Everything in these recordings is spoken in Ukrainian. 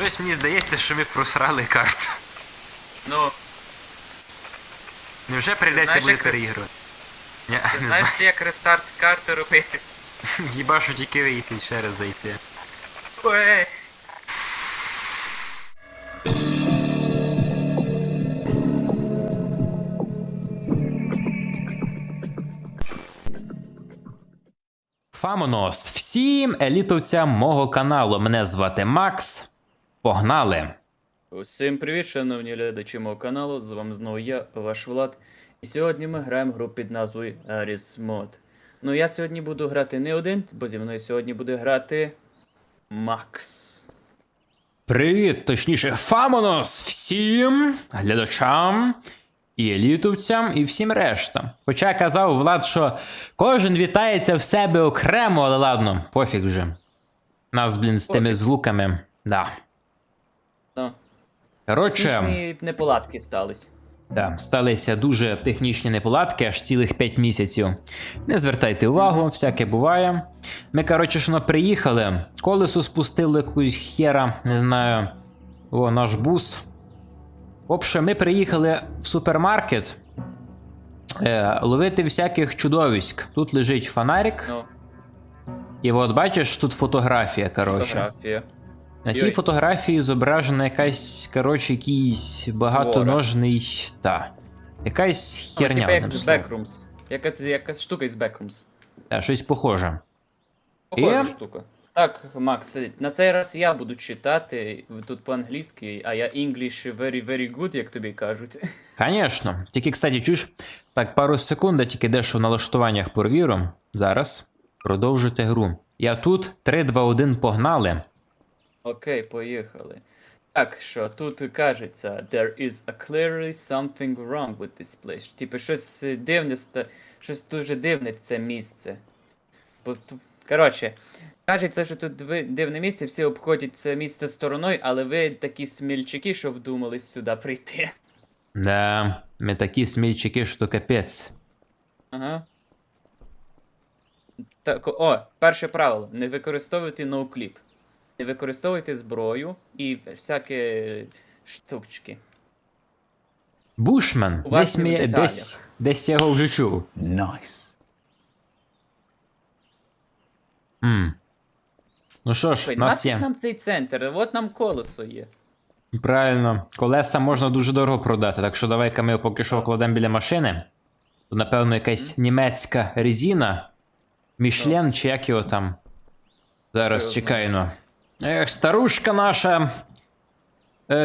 Щось мені здається, що ми просрали карту. Ну, Невже прийдеться знаєш, буде як- переігрувати? Ні, ти не знаєш, знаю. як рестарт карти робити? Хіба що тільки вийти і ще раз зайти. Ой. Фамонос, всім елітовцям мого каналу. Мене звати Макс. Погнали! Усім привіт, шановні глядачі мого каналу. З вами знову я, ваш Влад. І сьогодні ми граємо гру під назвою Aris Mod. Ну я сьогодні буду грати не один, бо зі мною сьогодні буде грати Макс. Привіт, точніше, Фамонос всім глядачам і елітовцям, і всім рештам. Хоча казав Влад, що кожен вітається в себе окремо, але ладно, пофіг вже. Нас, блін, з тими звуками. Да. Коротше. технічні неполадки стались. Да, сталися дуже технічні неполадки, аж цілих 5 місяців. Не звертайте увагу, всяке буває. Ми, коротше, ну, приїхали, колесо спустили якусь хера, не знаю. О, наш бус. В ми приїхали в супермаркет е, ловити всяких чудовиськ. Тут лежить фонарик, Ну, і от бачиш, тут фотографія, коротше. фотографія. На тій фотографії зображена якась, коротше, якийсь багатоножний. Та. Якась Ну, херня. типа як з. Backrooms. Якась, якась штука із Backrooms. Та, щось похоже. Похожа І? штука. Так, Макс, на цей раз я буду читати тут по-англійськи, а я English very very good, як тобі кажуть. Звісно. Тільки, кстати, чуєш, так, пару секунд, тільки дещо в налаштуваннях перевірю. Зараз. Продовжуйте гру. Я тут 3, 2, 1 погнали. Окей, поїхали. Так, що тут кажеться, there is a clearly something wrong with this place. Типу, щось дивне, щось дуже дивне це місце. Коротше, кажеться, що тут дивне місце, всі обходять це місце стороною, але ви такі смільчики, що вдумались сюди прийти. Да, ми такі смільчики, що капець. Ага. Так, о, перше правило. Не використовуйте ноукліп. Не використовуйте зброю і всякі штучки. Бушмен. Десь, в ми, деталях. десь, десь я його вже чув. Nice. М. Ну що ж, Слухай, нас нафіг є. нам цей центр, от нам колесо є. Правильно, колеса можна дуже дорого продати, так що давай-ка ми його поки що вкладемо біля машини. Тут, напевно, якась німецька резина. Мішлен чи як його там. Зараз Його чекай ну. Ех, старушка наша.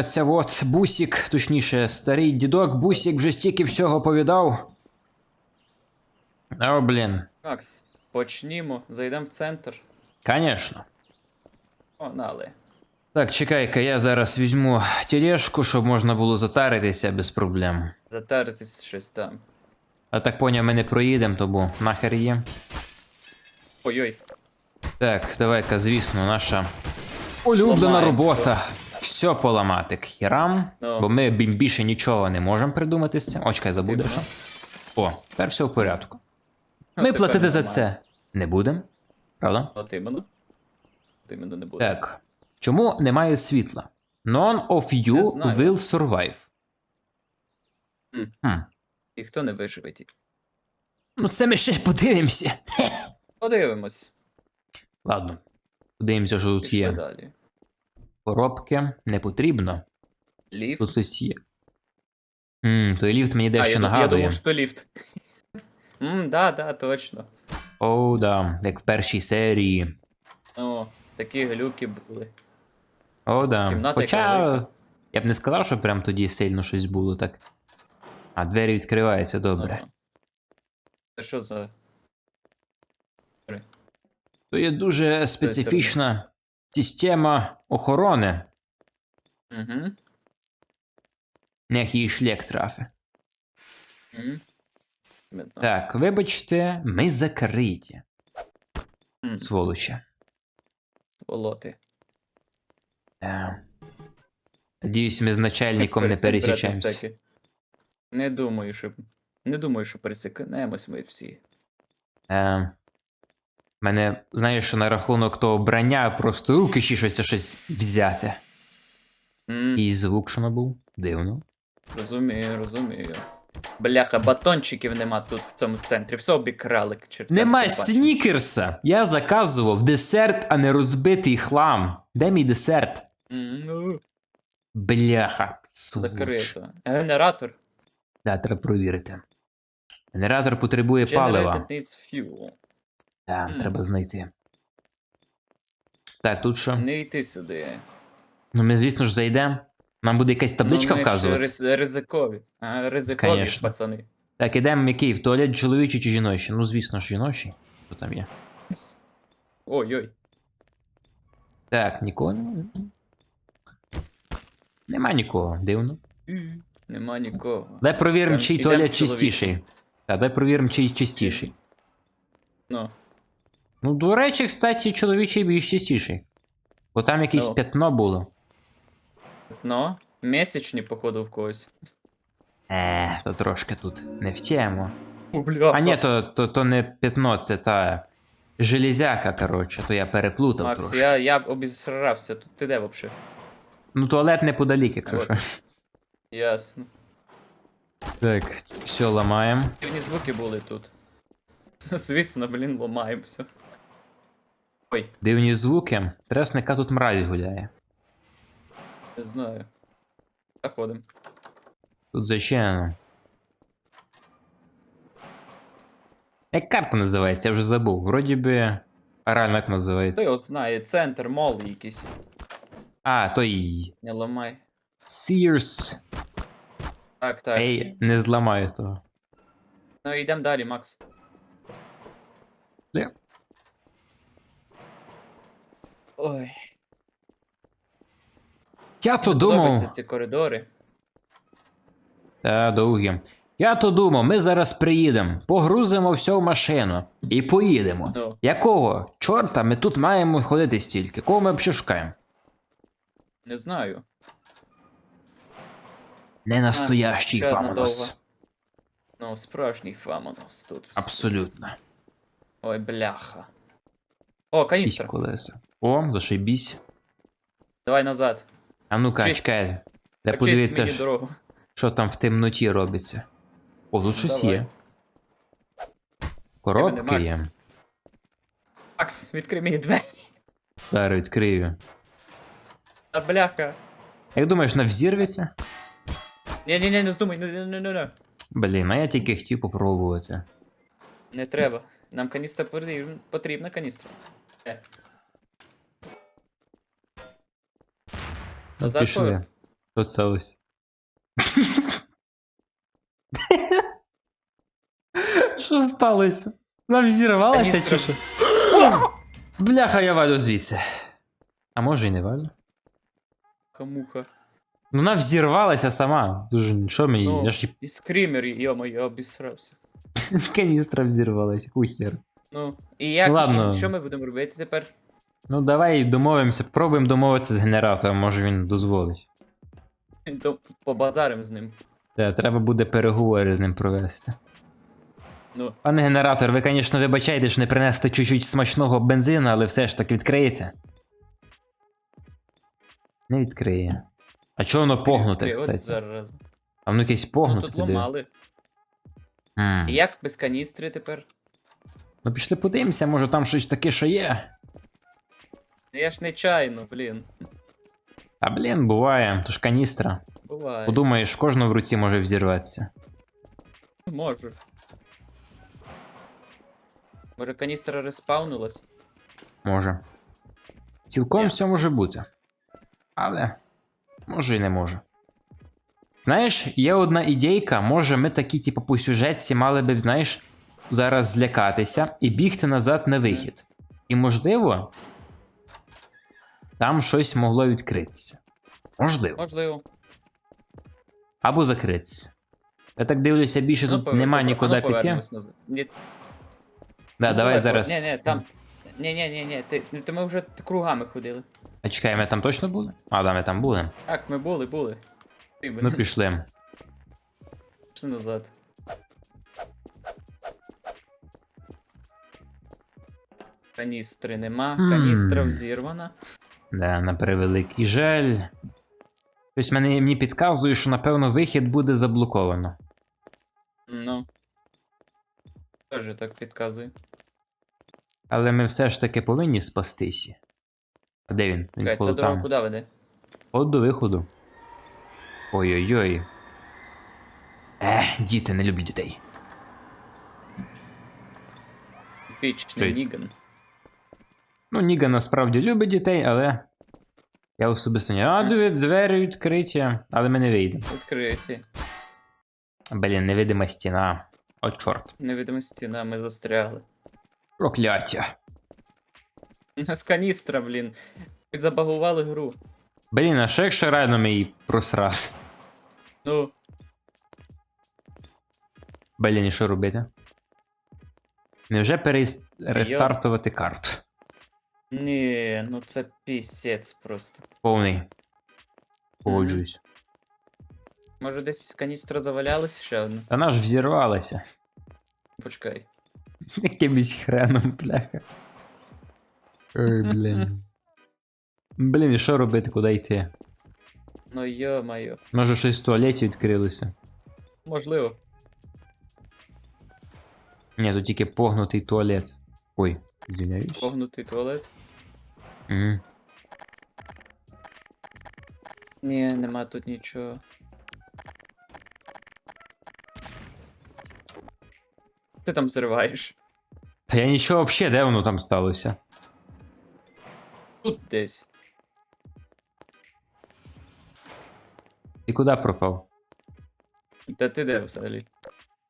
Це от бусік, точніше, старий дідок, бусік вже стільки всього повідав. О, блін. Макс, почнімо, зайдемо в центр. Конечно. Погнали. Так, чекай-ка, я зараз візьму тележку, щоб можна було затаритися без проблем. Затаритись щось там. А так поняв, ми не проїдемо, то нахер є. Ой-ой. Так, давай-ка, звісно, наша улюблена Ламаємо робота. Все поламати к хірам, Ну. бо ми бім- більше нічого не можемо придумати з цим. О, забудеш. Типу. О, тепер все в порядку. Ну, Ми тепер платити за нормально. це не будемо. Правда? От іменно. От іменно не буде. Так. Чому немає світла? None of Не you знаю. will survive. Хм. І хто не виживе ті? Ну, це ми ще подивимося. Подивимось. Ладно. Подивимося, що тут Пішли є. далі. Коробки не потрібно. Ліфт. Тут щось є. Ммм, той ліфт мені а, дещо я, дум- я нагадує. думав, що ліфт. Мм, да, да, точно. Оу, да, як в першій серії. О, такі глюки були. О, да. Кімната Хоча я б не сказав, що прям тоді сильно щось було так. А двері відкриваються добре. Це що за. То є дуже специфічна система охорони. Угу. Нех її шлях трафи. Угу. Так, вибачте, ми закриті. Сволочі. Волоти. Е. Надіюсь, ми з начальником не пересічаємося. Не думаю, що. Не думаю, що пересікнемось ми всі. Е, мене, знаєш, на рахунок того брання просто руки чішуться щось взяти. М, І звук, що був. Дивно. Розумію, розумію. Бляха, батончиків нема тут в цьому центрі. Все обікрали Нема снікерса. Я заказував десерт, а не розбитий хлам. Де мій десерт? Ну, Бляха. сволоч. Закрито. Генератор. Да, треба провірити. Генератор потребує палива. Generated needs fuel. Так, Мгм. треба знайти. Так, тут що? Не йти сюди. Ну ми, звісно ж, зайдемо. Нам буде якась табличка ну, ми вказувати. Риз, ризикові. А, ризикові, Конечно. пацани. Так, ідемо який? В туалет чоловічий чи жіночий? Ну, звісно ж, жіночий. Що там є? Ой-ой. Так, нікого. нема? Нема нікого, дивно. Нема нікого. Дай провіримо, чий туалет чоловічий. чистіший. Так, дай провіримо, чий чистіший. Ну, Ну, до речі, кстати, чоловічий більш чистіший. Бо там якесь Ну. п'ятно було. ну, місячні, походу, в когось. Е, то трошки тут не в тему. А ні, то, то, то не п'ятно, це та железяка, коротше, то я переплутав Макс, трошки. я, я обісрався. Тут ти де вообще? Ну, туалет неподалік, якщо що. Ясно. Так, все ламаємо. Дивні звуки були тут. Ну, звісно, блін, ламаємо все. Ой, Дивні звуки. Тресника тут мразь гуляє. не знаю. Заходим. Тут зачинено. Як карта називається, я вже забув. Вроді би. А реально як називається? його знає, центр, мол якийсь. А, той. Не ламай. Sears. Так, так. Ей, не зламаю того. Ну йдемо далі, Макс. Де? Ой. Я то думав. ці коридори. Та довгі. Я то думав, ми зараз приїдемо, погрузимо все в машину і поїдемо. Ну. Якого? Чорта, ми тут маємо ходити стільки. Кого ми взагалі шукаємо? Не знаю. Не настоящий ще одна Фамонос. Ну, справжній фам у нас тут. Абсолютно. Ой, бляха. О, Якісь каністра. колеса. О, зашибісь. Давай назад. А ну-ка, Чисть. чекай. Де Почисть подивитися, мені що, дорогу. що там в темноті робиться. О, тут щось Давай. є. Коробки Макс. є. Макс, відкрий мені двері. Зараз відкрию. А бляха. Як думаєш, вона взірветься? Ні, ні, ні, не здумай, не, не, не, не, не. Блін, а я тільки хотів попробувати. Не треба. Нам каністра потрібна, потрібна каністра. Е. Ну, Назад пішли. Що сталося? Що сталося? Вона взірвалася Каністра. чи що? Бляха, я валю звідси. А може і не валю? Камуха. Ну вона взірвалася сама. Дуже що мені? Ну, Я ж і скример, йомо, я обісрався. каністра взірвалася, ухер. Ну, і як, Ладно. що ми будемо робити тепер? Ну давай домовимося, пробуємо домовитися з генератором, може він дозволить. До- Побазарим з ним. Та, треба буде переговори з ним провести. Ну, Пане генератор, ви, звісно, вибачайте, що не принесете чуть-чуть смачного бензину, але все ж таки відкриєте. Не відкриє. А чого воно погнуте, ти от кстати? зараз. А воно якесь Ну, погнуте тут туди. ламали. М. І як без каністри тепер? Ну пішли подивимося, може там щось таке, що є. Ну, Я ж не чайно, блін. А блін, буває, то ж каністра. Буває. Подумаєш, в кожного в руці може взірватися. Може. Може каністра респаунулась? Може. Цілком Ні. все може бути. Але може і не може. Знаєш, є одна ідейка, може ми такі, типу, по сюжетці мали би, знаєш, зараз злякатися і бігти назад на вихід. І можливо, там щось могло відкритися. Можливо. Можливо. Або закритися. Я так дивлюся, більше Ну, тут нема нікуди ну, піти. Ні, Да, ну, давай по- зараз. Ні, ні, там. Ні, ні, ні, ні, ти, ти ми вже кругами ходили. А чекай, ми там точно були? А, да, ми там були. Так, ми були, були. Ти Ну пішли. Пішли назад. Каністри нема, каністра взірвана. Да, на превеликий жаль. Тобто мені, мені підказує, що напевно вихід буде заблоковано. Ну. Тоже так підказує. Але ми все ж таки повинні спастися. А де він? Він Чекай, ця дорога куди веде? От до виходу. Ой-ой-ой. Ех, діти не люблять дітей. Пічний Ніган. Ну, Ніга насправді любить дітей, але. Я особисто не. А, дві- двері відкриті, але ми не вийдемо. Відкриті. Блін, невидима стіна. О, чорт. Невидима стіна, ми застрягли. Прокляття. У нас каністра, блін. Ви забагували гру. Блін, а що якщо реально ми її просрали? Ну, Блін, і що робити? Невже перестартувати карту? Ні, ну це пісець просто. Повний. Погоджуюсь. Може десь каністра завалялась ще одна? Вона ж взірвалася. Почекай. Якимось хреном, бляха. Ой, блін. Блін, і що робити, куди йти? Ну йо-моє. Може щось в туалеті відкрилося. Можливо. Ні, тут тільки погнутий туалет. Ой, звіняюсь. Погнутий туалет. Угу. Ні, нема тут нічого. Ти там зриваєш. Та я нічого взагалі, де воно там сталося? Тут десь. Ти куди пропав? Та ти де взагалі?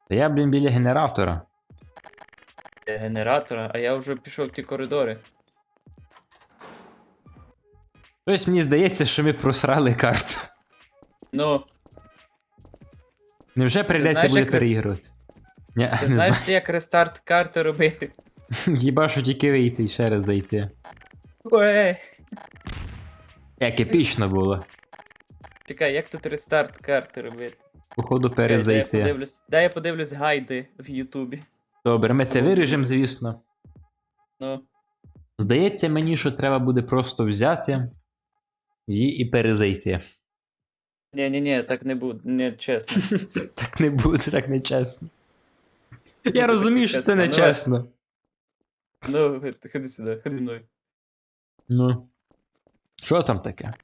Та я, блін, біля генератора. Генератора, а я вже пішов в ті коридори. Тобто мені здається, що ми просрали карту. Ну, Невже прийдеться буде як рес- переігрувати? Ні, ти не знаєш, знаю. як рестарт карти робити? Хіба що тільки вийти і ще раз зайти. Ой. Як епічно було. Чекай, як тут рестарт карти робити? Походу Дай я перезайти. подивлюсь, дай я подивлюсь гайди в Ютубі. Добре, ми це виріжемо, звісно. Ну, Здається мені, що треба буде просто взяти і, і перезайти. ні, ні, ні, так не буде, не чесно. Так не буде, так не чесно. Я розумію, що це не Чесно, ну. Ну, ходи- сюди, ходи мною. Ну. Що там таке?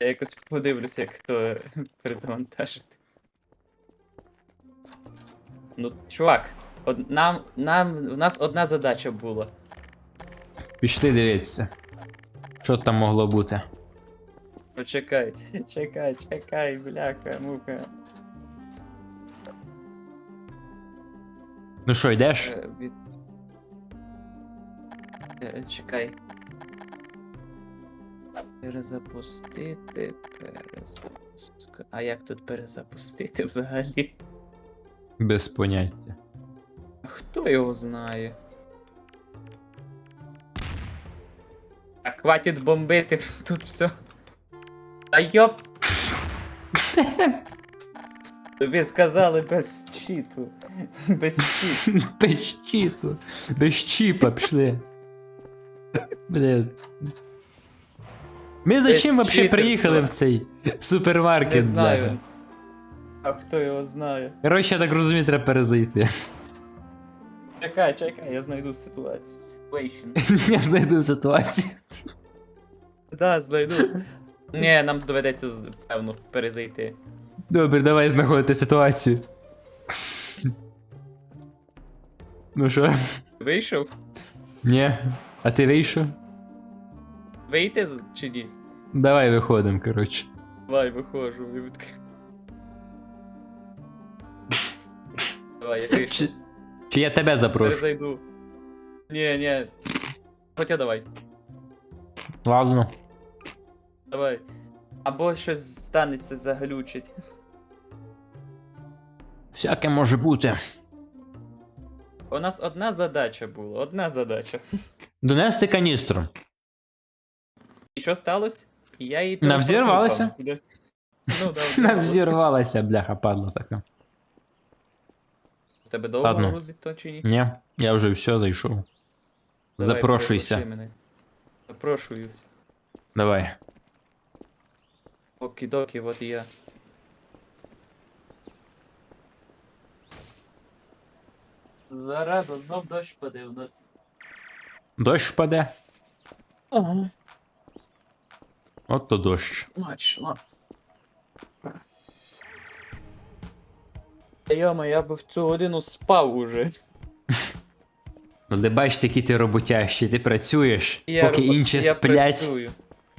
Я якось подивлюся, як хто перезавантажити. Ну, чувак, од, нам, нам, в нас одна задача була. Пішли дивитися. Що там могло бути? Почекай, чекай, чекай, бляха, муха. Ну що, йдеш? Е, від... Е, чекай. Перезапустити, перезапускати. А як тут перезапустити взагалі? Без поняття. А Хто його знає? Так, хватить бомбити, тут все. Та йоп. Тобі сказали без чіту. Без чіту. Без чіту. Без чіпа пішли. Блін. Ми за Без чим взагалі читерства. приїхали в цей супермаркет? Не знаю. бляха? А хто його знає? Коротше, я так розумію, треба перезайти. Чекай, чекай, я знайду ситуацію. Situation. Я знайду ситуацію. Да, знайду. Ні, нам доведеться, з- певно, перезайти. Добре, давай знаходити ситуацію. Ну що? Вийшов? Ні. А ти вийшов? Вийти з- чи ні? Давай виходимо, коротше. Давай, виходжу. і Давай, я вийшов. Чи, чи я тебе запрошу? Перезайду. Ні, ні. Хоча давай. Ладно. Давай. Або щось станеться, заглючить. Всяке може бути. У нас одна задача була, одна задача. Донести каністру. І що сталося? Я її Вона взірвалася? телепортував кудись. Ну, да, Вона взірвалася, бляха, падла така. Тебе довго Ладно. грузить то чи ні? Ні, я вже все зайшов. Давай, Запрошуйся. мене. Запрошуюсь. Давай. Окі-докі, от і я. Зараза, знов дощ паде у нас. Дощ впаде. Ага. От то дощ. Смачно. Йома, я би в цю годину спав уже. Ну, Але бачите, які ти роботящий, ти працюєш, Я поки роб- інші я сплять, працюю.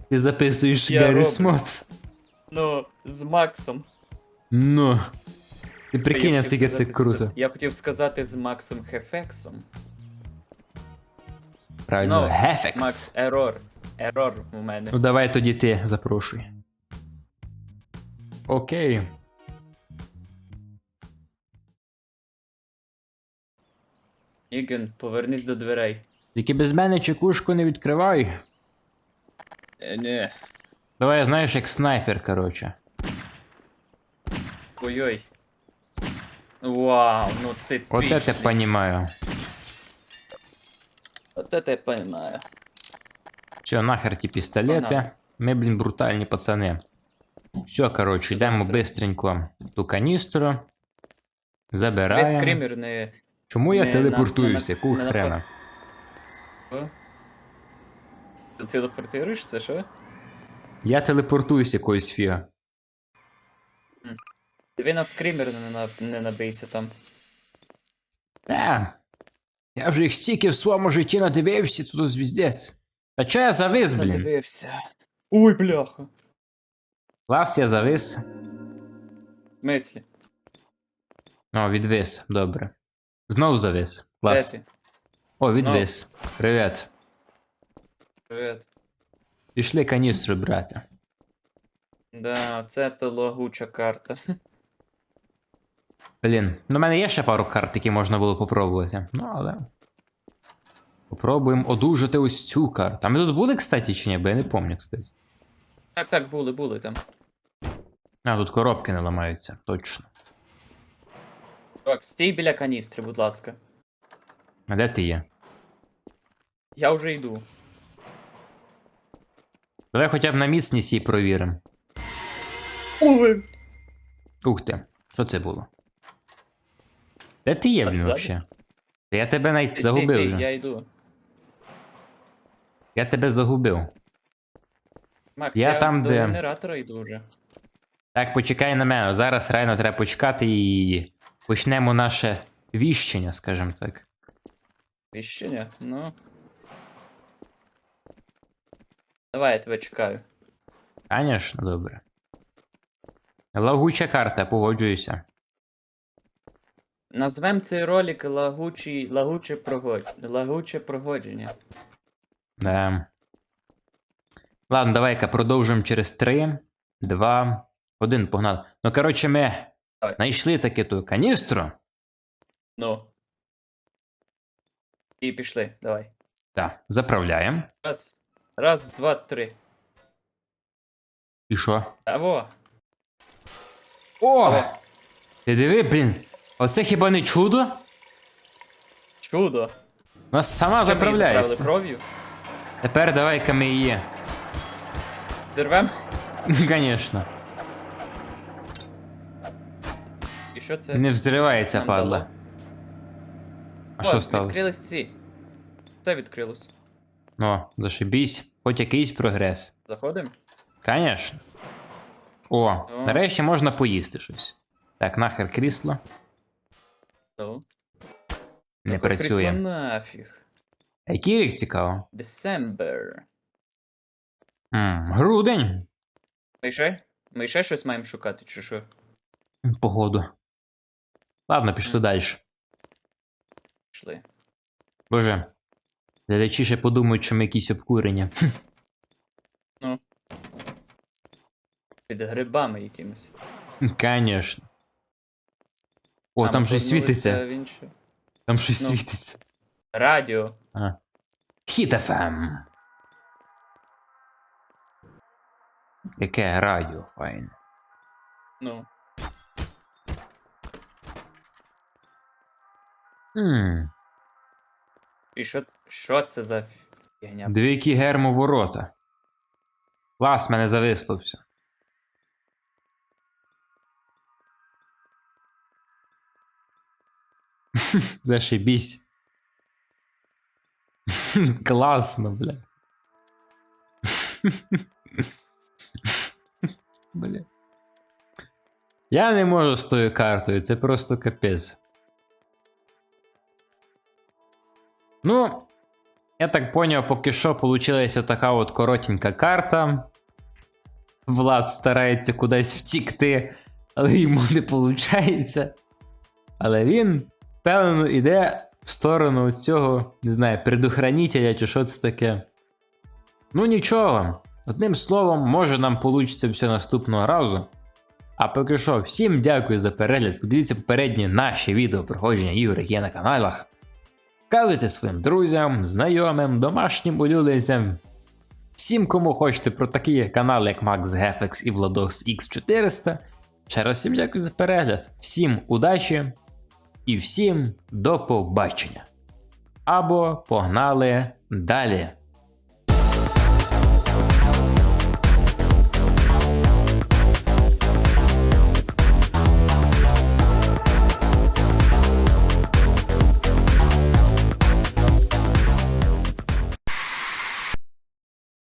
ти записуєш Я Гаррі роблю. Смот. Ну, з Максом. Ну. Ти Я прикинь, хотів наскільки це сказати з- круто. Я хотів сказати з Максом Хефексом. Правильно, Ну, Гефекс. Макс, ерор. Ерор у мене. Ну давай тоді ти запрошуй. Окей. Іген, повернись до дверей. Тільки без мене чекушку не відкривай. Е, не. Давай, знаєш, як снайпер, короче. Ой-ой. Вау, ну ти От це пічний. понімаю. От это я понимаю. Все, нахер ті пістолети. Ми, блін, брутальні пацани. Все, коротше, йдемо бистренько ту каністру. Весь Забираємо. скример не. Чому я не телепортуюся? не на- хрена? О? Ти телепортуєшся, що? Я телепортуюся якоюсь фіга. Диви на скример не, на... не набийся там. Е, я вже їх стільки в своєму житті надивився, тут звіздець. Та чого я завис, блін? Надивився. Ой, бляха. Клас, я завис. В смислі? О, відвис, добре. Знов завис. Де Клас. ти? О, відвис. Привіт. Привет. Пішли каністру брати. Да, це то лагуча карта. Блін, ну в мене є ще пару карт, які можна було попробувати. Ну, але. Попробуємо одужати ось цю карту. А ми тут були, кстати, чи ні? Бо я не пам'ятаю, кстати. Так, так, були, були там. А, тут коробки не ламаються, точно. Так, стій біля каністри, будь ласка. А де ти є? Я вже йду. Давай хоча б на міцність її провіримо. Ой! Ух ти, що це було? Де ти є, блін, вообще? Та Я тебе навіть Стій, загубив стій, вже. я йду. Я тебе загубив. Макс, Я я, там, до де- генератора йду вже. Так, почекай на мене. Зараз реально треба почекати і почнемо наше віщення, скажімо так. Віщення? Ну. Давай, я тебе чекаю. Конечно, добре. Лагуча карта, погоджуюся. Назвем цей ролик лагучий, лагуче, пригод... лагуче прогодження. Да. Ладно, давай-ка продовжимо через 3, 2, 1, погнали. Ну, коротше, ми Давай. знайшли таки ту каністру. Ну. І пішли, давай. Так, заправляємо. Раз, раз, два, три. І що? Аво. О! О. Ти диви, блін. Оце хіба не чудо? Чудо. У нас сама Що ми її заправляється. заправили кров'ю? Тепер давай-ка ми її. Зірвем. Звісно. І що це? Не взривається, нам падла. дало? А О, що сталося? Відкрились ці. Це відкрилось. Ну, зашибісь, хоч якийсь прогрес. Заходимо? Конечно. О, О. нарешті можна поїсти щось. Так, нахер крісло. Ну. Не Таке крісло працює. нафіг. А Який рік цікаво? December. М, грудень. Ми ще? Ми ще щось маємо шукати, чи що? Погоду. Ладно, пішли далі. Пішли. Боже. Глядачі ще подумають, що ми якісь обкурення. Ну. Під грибами якимось. Конечно. О, там щось світиться. Там щось Ну. світиться. Радіо. А. Хіт FM. Яке радіо файне. Ну. І що що це за фігня? Двійкі гермоворота. Клас мене зависло все. Зашибісь. Класно, бля. бля. Я не можу з тою картою, це просто капець. Ну, я так поняв, поки що получилась така от коротенька карта. Влад старається кудись втікти, але йому не виходить. Але він, певно, йде в сторону цього, не знаю, предохранителя чи що це таке. Ну нічого. Одним словом, може нам вийде все наступного разу. А поки що, всім дякую за перегляд. Подивіться попередні наші відео проходження ігор, які є на каналах. Вказуйте своїм друзям, знайомим, домашнім улюбленцям. Всім, кому хочете про такі канали, як Max GFX і Vlados X400. Ще раз всім дякую за перегляд. Всім удачі і всім до побачення. Або погнали далі.